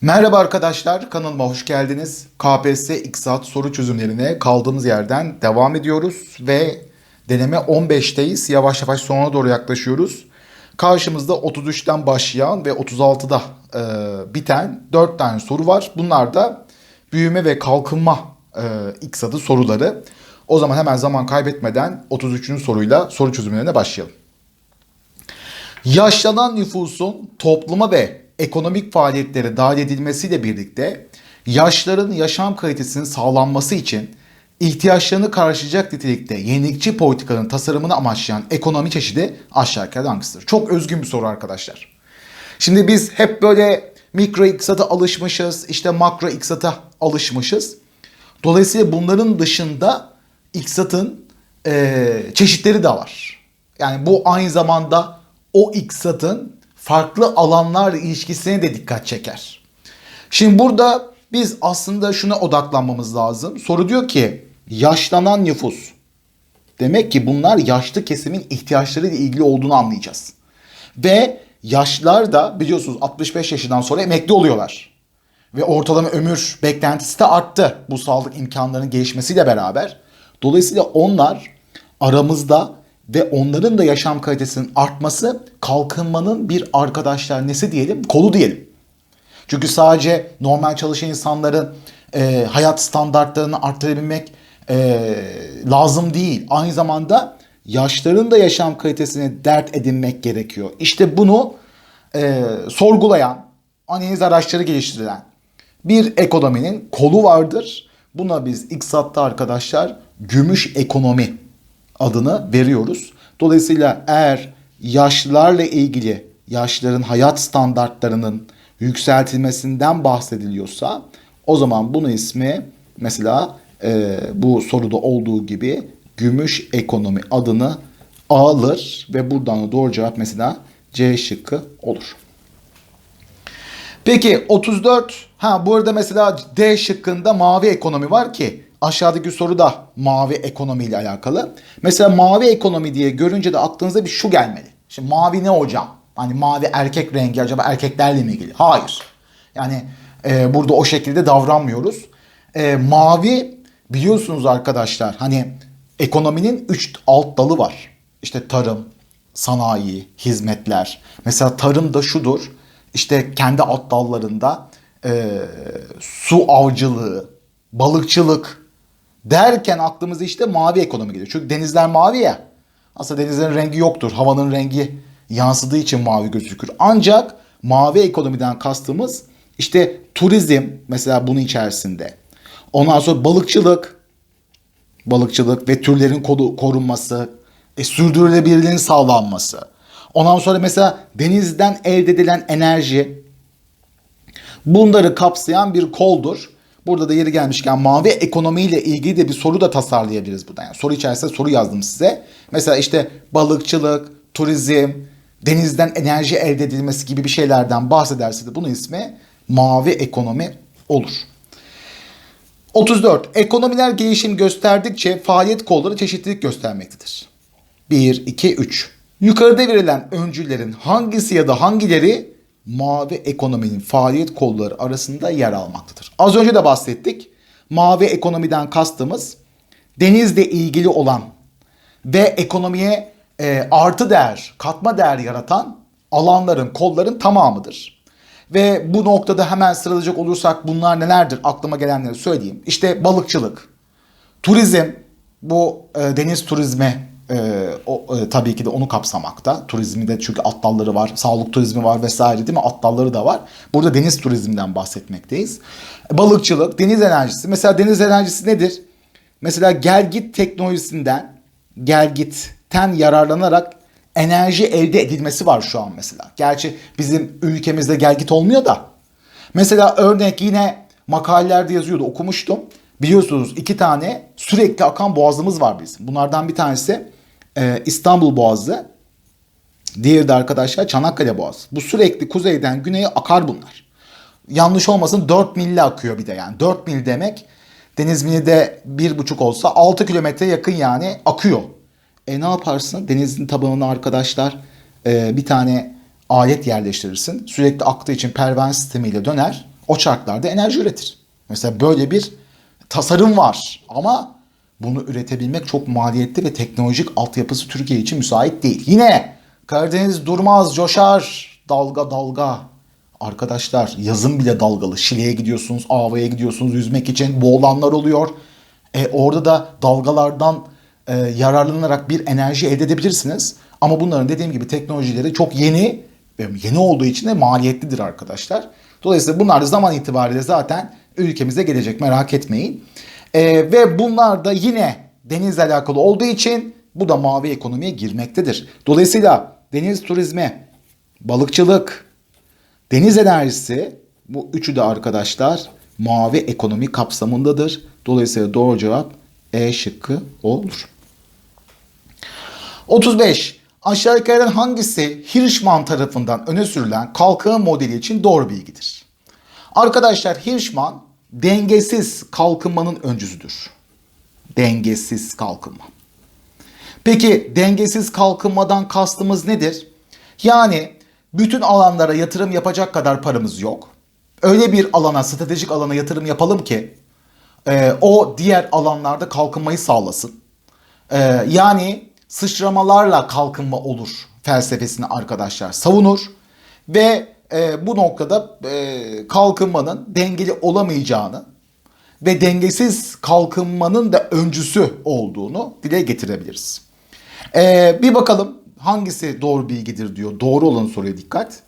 Merhaba arkadaşlar, kanalıma hoş geldiniz. KPSS İktisat soru çözümlerine kaldığımız yerden devam ediyoruz ve deneme 15'teyiz. Yavaş yavaş sonuna doğru yaklaşıyoruz. Karşımızda 33'ten başlayan ve 36'da e, biten 4 tane soru var. Bunlar da büyüme ve kalkınma e, iktisadı soruları. O zaman hemen zaman kaybetmeden 33. soruyla soru çözümlerine başlayalım. Yaşlanan nüfusun topluma ve ekonomik faaliyetlere dahil edilmesiyle birlikte yaşların yaşam kalitesinin sağlanması için ihtiyaçlarını karşılayacak nitelikte yenilikçi politikanın tasarımını amaçlayan ekonomi çeşidi aşağıdaki hangisidir? Çok özgün bir soru arkadaşlar. Şimdi biz hep böyle mikro iktisata alışmışız, işte makro iktisata alışmışız. Dolayısıyla bunların dışında iktisatın eee, çeşitleri de var. Yani bu aynı zamanda o iktisatın farklı alanlarla ilişkisine de dikkat çeker. Şimdi burada biz aslında şuna odaklanmamız lazım. Soru diyor ki yaşlanan nüfus. Demek ki bunlar yaşlı kesimin ihtiyaçlarıyla ilgili olduğunu anlayacağız. Ve yaşlılar da biliyorsunuz 65 yaşından sonra emekli oluyorlar. Ve ortalama ömür beklentisi de arttı bu sağlık imkanlarının gelişmesiyle beraber. Dolayısıyla onlar aramızda ve onların da yaşam kalitesinin artması kalkınmanın bir arkadaşlar nesi diyelim kolu diyelim. Çünkü sadece normal çalışan insanların e, hayat standartlarını arttırabilmek e, lazım değil. Aynı zamanda yaşların da yaşam kalitesini dert edinmek gerekiyor. İşte bunu e, sorgulayan, analiz araçları geliştirilen bir ekonominin kolu vardır. Buna biz iktisatta arkadaşlar gümüş ekonomi adını veriyoruz. Dolayısıyla eğer yaşlılarla ilgili yaşlıların hayat standartlarının yükseltilmesinden bahsediliyorsa o zaman bunun ismi mesela e, bu soruda olduğu gibi gümüş ekonomi adını alır ve buradan da doğru cevap mesela C şıkkı olur. Peki 34 ha bu arada mesela D şıkkında mavi ekonomi var ki aşağıdaki soru da mavi ekonomi ile alakalı. Mesela mavi ekonomi diye görünce de aklınıza bir şu gelmeli. Şimdi mavi ne hocam? Hani mavi erkek rengi acaba erkeklerle mi ilgili? Hayır. Yani e, burada o şekilde davranmıyoruz. E, mavi biliyorsunuz arkadaşlar hani ekonominin 3 alt dalı var. İşte tarım, sanayi, hizmetler. Mesela tarım da şudur. İşte kendi alt dallarında e, su avcılığı, balıkçılık derken aklımıza işte mavi ekonomi geliyor. Çünkü denizler mavi ya. Aslında denizlerin rengi yoktur. Havanın rengi yansıdığı için mavi gözükür. Ancak mavi ekonomiden kastımız işte turizm mesela bunun içerisinde. Ondan sonra balıkçılık, balıkçılık ve türlerin koru- korunması, e, sürdürülebilirliğin sağlanması. Ondan sonra mesela denizden elde edilen enerji bunları kapsayan bir koldur. Burada da yeri gelmişken mavi ekonomiyle ilgili de bir soru da tasarlayabiliriz buradan. Yani soru içerisinde soru yazdım size. Mesela işte balıkçılık, turizm, denizden enerji elde edilmesi gibi bir şeylerden bahsederse de bunun ismi mavi ekonomi olur. 34. Ekonomiler gelişim gösterdikçe faaliyet kolları çeşitlilik göstermektedir. 1, 2, 3. Yukarıda verilen öncüllerin hangisi ya da hangileri mavi ekonominin faaliyet kolları arasında yer almaktadır? Az önce de bahsettik. Mavi ekonomiden kastımız denizle ilgili olan ve ekonomiye e, artı değer, katma değer yaratan alanların, kolların tamamıdır. Ve bu noktada hemen sıralayacak olursak bunlar nelerdir aklıma gelenleri söyleyeyim. İşte balıkçılık, turizm, bu e, deniz turizmi e, o, e, tabii ki de onu kapsamakta. Turizmi de çünkü at dalları var, sağlık turizmi var vesaire değil mi? At dalları da var. Burada deniz turizminden bahsetmekteyiz. Balıkçılık, deniz enerjisi. Mesela deniz enerjisi nedir? Mesela gel git teknolojisinden, gel gitten yararlanarak enerji elde edilmesi var şu an mesela. Gerçi bizim ülkemizde gel git olmuyor da. Mesela örnek yine makalelerde yazıyordu okumuştum. Biliyorsunuz iki tane sürekli akan boğazımız var bizim. Bunlardan bir tanesi e, İstanbul Boğazı. Diğeri de arkadaşlar Çanakkale Boğazı. Bu sürekli kuzeyden güneye akar bunlar. Yanlış olmasın 4 milli akıyor bir de yani. 4 mil demek deniz mili de 1,5 olsa 6 kilometre yakın yani akıyor. E ne yaparsın? Denizin tabanına arkadaşlar e, bir tane alet yerleştirirsin. Sürekli aktığı için pervane sistemiyle döner. O çarklarda enerji üretir. Mesela böyle bir tasarım var ama bunu üretebilmek çok maliyetli ve teknolojik altyapısı Türkiye için müsait değil. Yine Karadeniz durmaz, coşar, dalga dalga. Arkadaşlar yazın bile dalgalı. Şile'ye gidiyorsunuz, Ava'ya gidiyorsunuz yüzmek için boğulanlar oluyor. E, orada da dalgalardan e, yararlanarak bir enerji elde edebilirsiniz. Ama bunların dediğim gibi teknolojileri çok yeni ve yeni olduğu için de maliyetlidir arkadaşlar. Dolayısıyla bunlar zaman itibariyle zaten ülkemize gelecek merak etmeyin. E, ve bunlar da yine denizle alakalı olduğu için bu da mavi ekonomiye girmektedir. Dolayısıyla deniz turizmi, balıkçılık, deniz enerjisi bu üçü de arkadaşlar mavi ekonomi kapsamındadır. Dolayısıyla doğru cevap E şıkkı olur. 35. Aşağıdakilerden hangisi Hirschman tarafından öne sürülen kalkınma modeli için doğru bilgidir? Arkadaşlar Hirschman dengesiz kalkınmanın öncüsüdür. Dengesiz kalkınma. Peki dengesiz kalkınmadan kastımız nedir? Yani bütün alanlara yatırım yapacak kadar paramız yok. Öyle bir alana, stratejik alana yatırım yapalım ki e, o diğer alanlarda kalkınmayı sağlasın. E, yani sıçramalarla kalkınma olur felsefesini arkadaşlar savunur ve e, bu noktada e, kalkınmanın dengeli olamayacağını ve dengesiz kalkınmanın da öncüsü olduğunu dile getirebiliriz. E, bir bakalım hangisi doğru bilgidir diyor. Doğru olan soruya dikkat.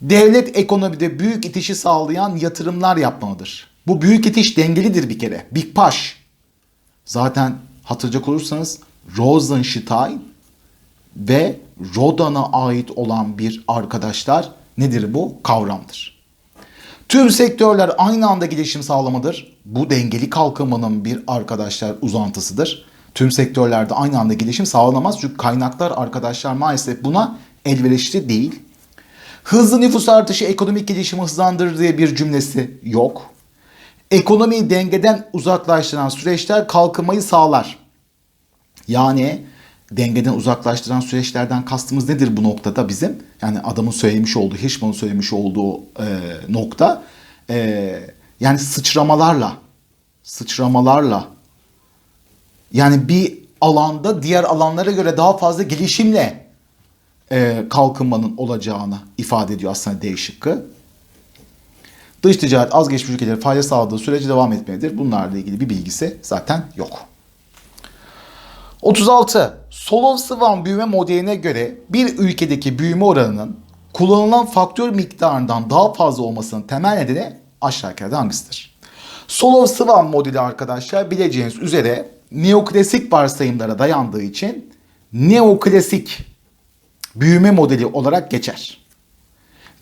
Devlet ekonomide büyük itişi sağlayan yatırımlar yapmalıdır. Bu büyük itiş dengelidir bir kere. Big Paş. Zaten hatırlayacak olursanız Rosenstein ve Rodin'a ait olan bir arkadaşlar nedir bu? Kavramdır. Tüm sektörler aynı anda gelişim sağlamadır. Bu dengeli kalkınmanın bir arkadaşlar uzantısıdır. Tüm sektörlerde aynı anda gelişim sağlanamaz. Çünkü kaynaklar arkadaşlar maalesef buna elverişli değil. Hızlı nüfus artışı ekonomik gelişimi hızlandırır diye bir cümlesi yok. Ekonomiyi dengeden uzaklaştıran süreçler kalkınmayı sağlar. Yani dengeden uzaklaştıran süreçlerden kastımız nedir bu noktada bizim? Yani adamın söylemiş olduğu, Hirschman'ın söylemiş olduğu e, nokta e, yani sıçramalarla sıçramalarla yani bir alanda diğer alanlara göre daha fazla gelişimle e, kalkınmanın olacağını ifade ediyor aslında D şıkkı. Dış ticaret az gelişmiş ülkelere fayda sağladığı sürece devam etmelidir. Bunlarla ilgili bir bilgisi zaten yok. 36. Solov-Swan büyüme modeline göre bir ülkedeki büyüme oranının kullanılan faktör miktarından daha fazla olmasının temel nedeni aşağıdakilerden hangisidir? Solov-Swan modeli arkadaşlar bileceğiniz üzere neoklasik varsayımlara dayandığı için neoklasik büyüme modeli olarak geçer.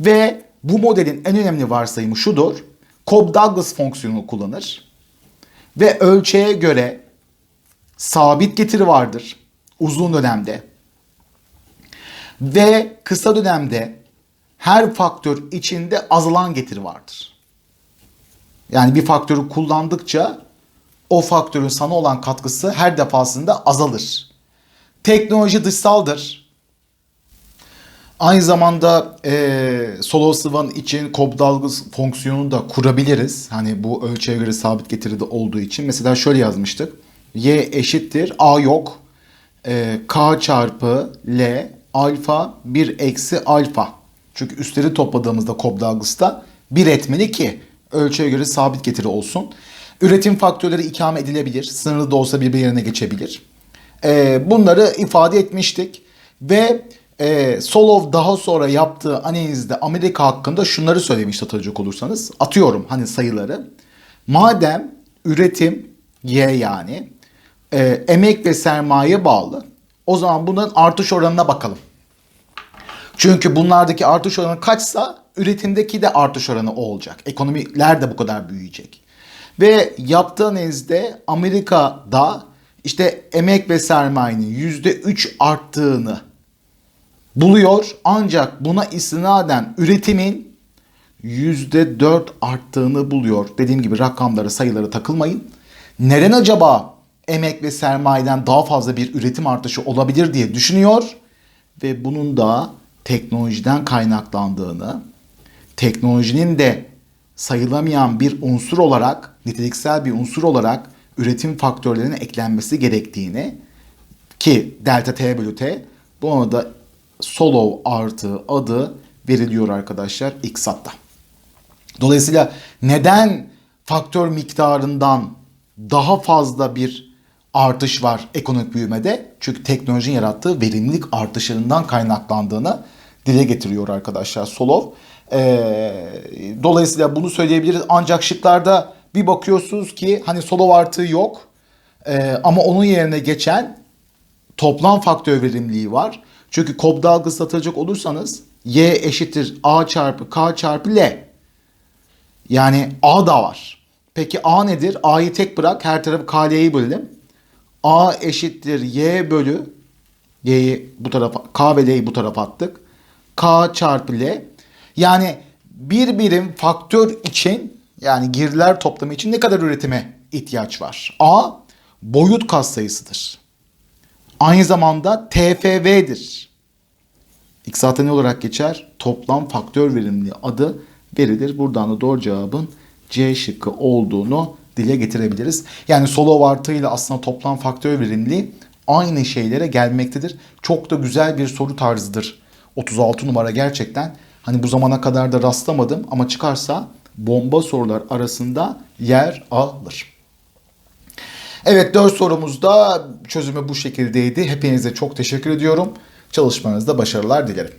Ve bu modelin en önemli varsayımı şudur. Cobb-Douglas fonksiyonunu kullanır. Ve ölçeğe göre sabit getiri vardır uzun dönemde. Ve kısa dönemde her faktör içinde azalan getiri vardır. Yani bir faktörü kullandıkça o faktörün sana olan katkısı her defasında azalır. Teknoloji dışsaldır. Aynı zamanda e, solo sıvan için Cobb dalgası fonksiyonunu da kurabiliriz. Hani bu ölçüye göre sabit getiride olduğu için. Mesela şöyle yazmıştık. Y eşittir A yok. E, K çarpı L alfa 1 eksi alfa. Çünkü üstleri topladığımızda Cobb dalgası 1 etmeli ki ölçüye göre sabit getiri olsun. Üretim faktörleri ikame edilebilir. Sınırlı da olsa birbirine geçebilir. E, bunları ifade etmiştik. Ve e, Solov daha sonra yaptığı analizde Amerika hakkında şunları söylemiş hatırlayacak olursanız. Atıyorum hani sayıları. Madem üretim Y yani e, emek ve sermaye bağlı. O zaman bunların artış oranına bakalım. Çünkü bunlardaki artış oranı kaçsa üretimdeki de artış oranı o olacak. Ekonomiler de bu kadar büyüyecek. Ve yaptığı analizde Amerika'da işte emek ve sermayenin %3 arttığını buluyor. Ancak buna istinaden üretimin %4 arttığını buluyor. Dediğim gibi rakamlara sayılara takılmayın. Neden acaba emek ve sermayeden daha fazla bir üretim artışı olabilir diye düşünüyor. Ve bunun da teknolojiden kaynaklandığını, teknolojinin de sayılamayan bir unsur olarak, niteliksel bir unsur olarak üretim faktörlerinin eklenmesi gerektiğini ki delta t bölü t buna da Solov artı adı veriliyor arkadaşlar iksat'ta. Dolayısıyla neden faktör miktarından daha fazla bir artış var ekonomik büyümede? Çünkü teknolojinin yarattığı verimlilik artışlarından kaynaklandığını dile getiriyor arkadaşlar Solov. Ee, dolayısıyla bunu söyleyebiliriz. Ancak şıklarda bir bakıyorsunuz ki hani Solov artığı yok. Ee, ama onun yerine geçen toplam faktör verimliliği var. Çünkü Cobb dalgası atacak olursanız y eşittir a çarpı k çarpı l. Yani a da var. Peki a nedir? a'yı tek bırak her tarafı kl'yi bölelim. A eşittir y bölü y'yi bu tarafa k ve l'yi bu tarafa attık. k çarpı l. Yani bir birim faktör için yani girdiler toplamı için ne kadar üretime ihtiyaç var? A boyut katsayısıdır. Aynı zamanda TFV'dir. İksata ne olarak geçer? Toplam faktör verimliliği adı verilir. Buradan da doğru cevabın C şıkkı olduğunu dile getirebiliriz. Yani solo artıyla aslında toplam faktör verimliliği aynı şeylere gelmektedir. Çok da güzel bir soru tarzıdır. 36 numara gerçekten hani bu zamana kadar da rastlamadım ama çıkarsa bomba sorular arasında yer alır. Evet 4 sorumuzda çözümü bu şekildeydi. Hepinize çok teşekkür ediyorum. Çalışmanızda başarılar dilerim.